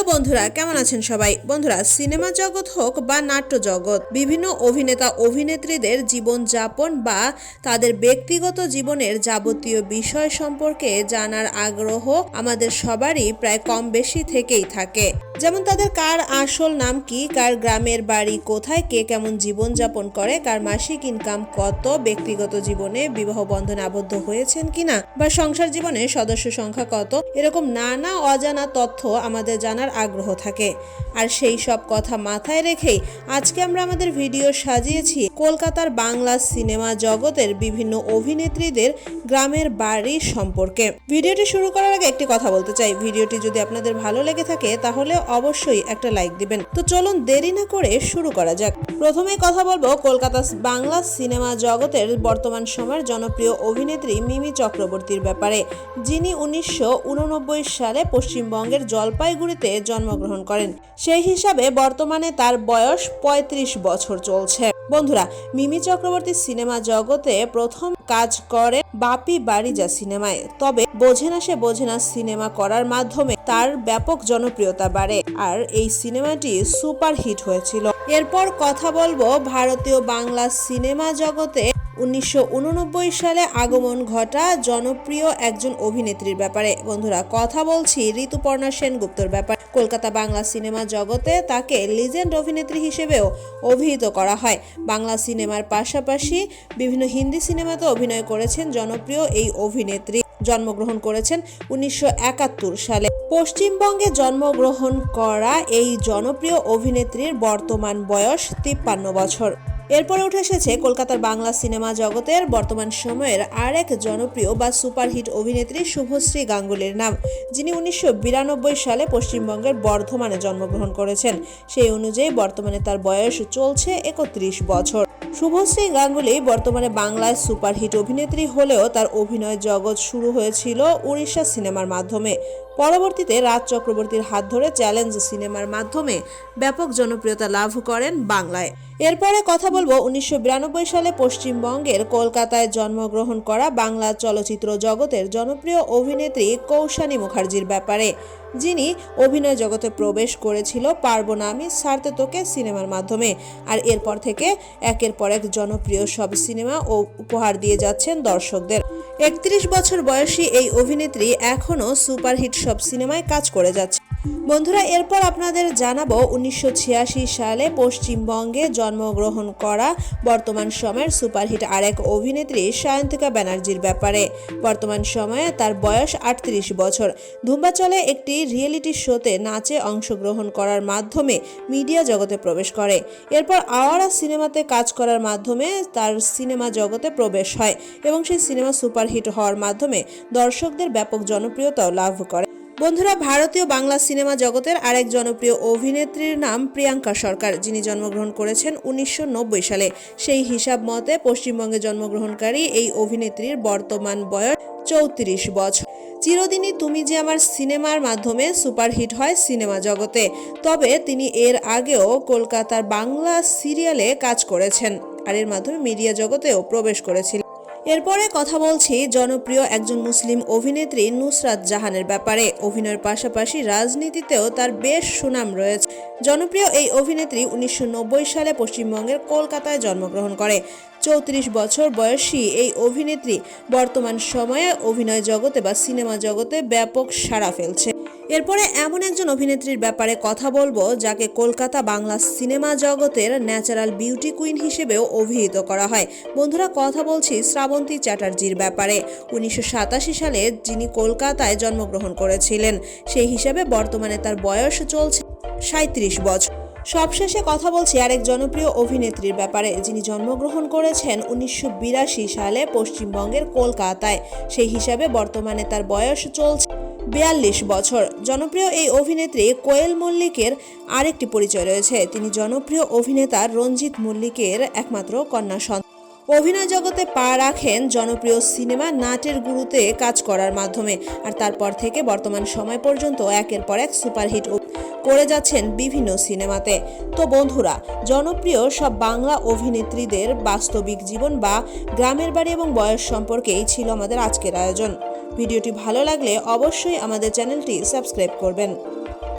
Hello বন্ধুরা, কেমন আছেন সবাই? বন্ধুরা, সিনেমা জগৎ হোক বা নাট্য জগৎ, বিভিন্ন অভিনেতা, অভিনেত্রীদের জীবন যাপন বা তাদের ব্যক্তিগত জীবনের যাবতীয় বিষয় সম্পর্কে জানার আগ্রহ আমাদের সবারই প্রায় কম বেশি থেকেই থাকে। যেমন তাদের কার আসল নাম কি, কার গ্রামের বাড়ি কোথায়, কে কেমন জীবন যাপন করে, কার মাসিক ইনকাম কত, ব্যক্তিগত জীবনে বিবাহ বন্ধনে আবদ্ধ হয়েছেন কিনা, বা সংসার জীবনে সদস্য সংখ্যা কত, এরকম নানা অজানা তথ্য আমাদের জানার আগ্রহ থাকে। আর সেই সব কথা মাথায় রেখেই আজকে আমরা আমাদের ভিডিও সাজিয়েছি কলকাতার বাংলা সিনেমা জগতের বিভিন্ন অভিনেত্রীদের গ্রামের বাড়ি সম্পর্কে। ভিডিওটি শুরু করার আগে একটি কথা বলতে চাই। ভিডিওটি যদি আপনাদের ভালো লেগে থাকে, তাহলে অবশ্যই একটা লাইক দিবেন। তো চলুন দেরি না করে শুরু করা যাক। প্রথমেই কথা বলব কলকাতা বাংলা সিনেমা জগতের বর্তমান সময়ের জনপ্রিয় অভিনেত্রী মিমি চক্রবর্তীর ব্যাপারে। যিনি উনিশশো উননব্বই সালে পশ্চিমবঙ্গের জলপাইগুড়িতে জন্মগ্রহণ করেন। সেই হিসাবে বর্তমানে তার বয়স ৩৫ বছর চলছে। বন্ধুরা, মিমি চক্রবর্তী সিনেমা জগতে প্রথম কাজ করে বাপি বাড়িজা সিনেমায়। তবে বোঝে না সে বোঝে না সিনেমা করার মাধ্যমে তার ব্যাপক জনপ্রিয়তা বাড়ে আর এই সিনেমাটি সুপার হিট হয়েছিল। এরপর কথা বলব ভারতীয় বাংলা সিনেমা জগতে উনিশশো উননব্বই সালে আগমন ঘটা জনপ্রিয় একজন অভিনেত্রীর ব্যাপারে। বন্ধুরা, কথা বলছি ঋতুপর্ণা সেনগুপ্তর ব্যাপারে। কলকাতা বাংলা সিনেমা জগতে তাকে লিজেন্ড অভিনেত্রী হিসেবেও অভিহিত করা হয়। বাংলা সিনেমার পাশাপাশি বিভিন্ন হিন্দি সিনেমাতে অভিনয় করেছেন জনপ্রিয় এই অভিনেত্রী। জন্মগ্রহণ করেছেন উনিশশো একাত্তর সালে। পশ্চিমবঙ্গে জন্মগ্রহণ করা এই জনপ্রিয় অভিনেত্রীর বর্তমান বয়স তিপ্পান্ন বছর। এরপরে উঠে এসেছে কলকাতার বাংলা সিনেমা জগতের বর্তমান সময়ের আরেক জনপ্রিয় বা সুপারহিট অভিনেত্রী শুভশ্রী গাঙ্গুলির নাম, যিনি উনিশশো বিরানব্বই সালে পশ্চিমবঙ্গের বর্ধমানে জন্মগ্রহণ করেছেন। সেই অনুযায়ী বর্তমানে তার বয়স চলছে একত্রিশ বছর। শুভশ্রী গাঙ্গুলি বর্তমানে বাংলায় সুপারহিট অভিনেত্রী হলেও তার অভিনয় জগৎ শুরু হয়েছিল উড়িষ্যা সিনেমার মাধ্যমে। পরবর্তীতে রাজ চক্রবর্তীর হাত ধরে চ্যালেঞ্জ সিনেমার মাধ্যমে ব্যাপক জনপ্রিয়তা লাভ করেন বাংলায়। এরপরে কথা বলব উনিশশো বিরানব্বই সালে পশ্চিমবঙ্গের কলকাতায় জন্মগ্রহণ করা বাংলা চলচ্চিত্র জগতের জনপ্রিয় অভিনেত্রী কৌশানী মুখার্জির ব্যাপারে। যিনি অভিনয় জগতে প্রবেশ করেছিল পারব আমি সারতে তোকে সিনেমার মাধ্যমে। আর এরপর থেকে একের পর এক জনপ্রিয় সব সিনেমা ও উপহার দিয়ে যাচ্ছেন দর্শকদের। একত্রিশ বছর বয়সী এই অভিনেত্রী এখনও সুপারহিট সব সিনেমায় কাজ করে যাচ্ছে বন্ধুরা, এরপর আপনাদের জানাব উনিশশো ছিয়াশি সালে পশ্চিমবঙ্গে জন্মগ্রহণ করা বর্তমান সময়ের সুপারহিট আরেক অভিনেত্রী সায়ন্তিকা ব্যানার্জির ব্যাপারে। বর্তমান সময়ে তার বয়স আটত্রিশ বছর। ধুম্বাচলে একটি রিয়েলিটি শোতে নাচে অংশগ্রহণ করার মাধ্যমে মিডিয়া জগতে প্রবেশ করে। এরপর আওয়ারা সিনেমাতে কাজ করার মাধ্যমে তার সিনেমা জগতে প্রবেশ হয় এবং সেই সিনেমা সুপারহিট হওয়ার মাধ্যমে দর্শকদের ব্যাপক জনপ্রিয়তাও লাভ করে। বন্ধুরা, ভারতীয় বাংলা সিনেমা জগতের আরেক জনপ্রিয় অভিনেত্রীর নাম প্রিয়াঙ্কা সরকার, যিনি জন্মগ্রহণ করেছেন উনিশশো নব্বই সালে। সেই হিসাব মতে, পশ্চিমবঙ্গে জন্মগ্রহণকারী এই অভিনেত্রীর বর্তমান বয়স চৌত্রিশ বছর। চিরদিনই তুমি যে আমার সিনেমার মাধ্যমে সুপারহিট হয় সিনেমা জগতে, তবে তিনি এর আগেও কলকাতার বাংলা সিরিয়ালে কাজ করেছেন আর এর মাধ্যমে মিডিয়া জগতেও প্রবেশ করেছিলেন। এরপরে কথা বলছি জনপ্রিয় একজন মুসলিম অভিনেত্রী নুসরাত জাহানের ব্যাপারে। অভিনয়ের পাশাপাশি রাজনীতিতেও তার বেশ সুনাম রয়েছে। জনপ্রিয় এই অভিনেত্রী উনিশশো নব্বই সালে পশ্চিমবঙ্গের কলকাতায় জন্মগ্রহণ করে। চৌত্রিশ বছর বয়সী এই অভিনেত্রী বর্তমান সময়ে অভিনয় জগতে বা সিনেমা জগতে ব্যাপক সাড়া ফেলছে। এরপরে এমন একজন অভিনেত্রীর ব্যাপারে কথা বলব যাকে কলকাতা বাংলা সিনেমা জগতের ন্যাচারাল বিউটি কুইন হিসেবেও অভিহিত করা হয়। বন্ধুরা, কথা বলছি শ্রাবন্তী চ্যাটার্জির ব্যাপারে। উনিশশো সাতাশি সালে যিনি কলকাতায় জন্মগ্রহণ করেছিলেন, সেই হিসাবে বর্তমানে তার বয়স চলছে সাঁত্রিশ বছর। সবশেষে কথা বলছি আরেক জনপ্রিয় অভিনেত্রীর ব্যাপারে। যিনি জন্মগ্রহণ করেছেন উনিশশো বিরাশি সালে পশ্চিমবঙ্গের কলকাতায়। সেই হিসাবে বর্তমানে তার বয়স চলছে বিয়াল্লিশ বছর। জনপ্রিয় এই অভিনেত্রী কোয়েল মল্লিকের আরেকটি পরিচয় রয়েছে। তিনি জনপ্রিয় অভিনেতা রঞ্জিত মল্লিকের একমাত্র কন্যা সন্তান। অভিনয় জগতে পা রাখেন জনপ্রিয় সিনেমা নাটের গুরুতে কাজ করার মাধ্যমে। আর তারপর থেকে বর্তমান সময় পর্যন্ত একের পর এক সুপারহিট করে যাচ্ছেন বিভিন্ন সিনেমাতে। তো বন্ধুরা, জনপ্রিয় সব বাংলা অভিনেত্রীদের বাস্তবিক জীবন বা গ্রামের বাড়ি এবং বয়স সম্পর্কেই ছিল আমাদের আজকের আয়োজন। ভিডিওটি ভালো লাগলে অবশ্যই আমাদের চ্যানেলটি সাবস্ক্রাইব করবেন।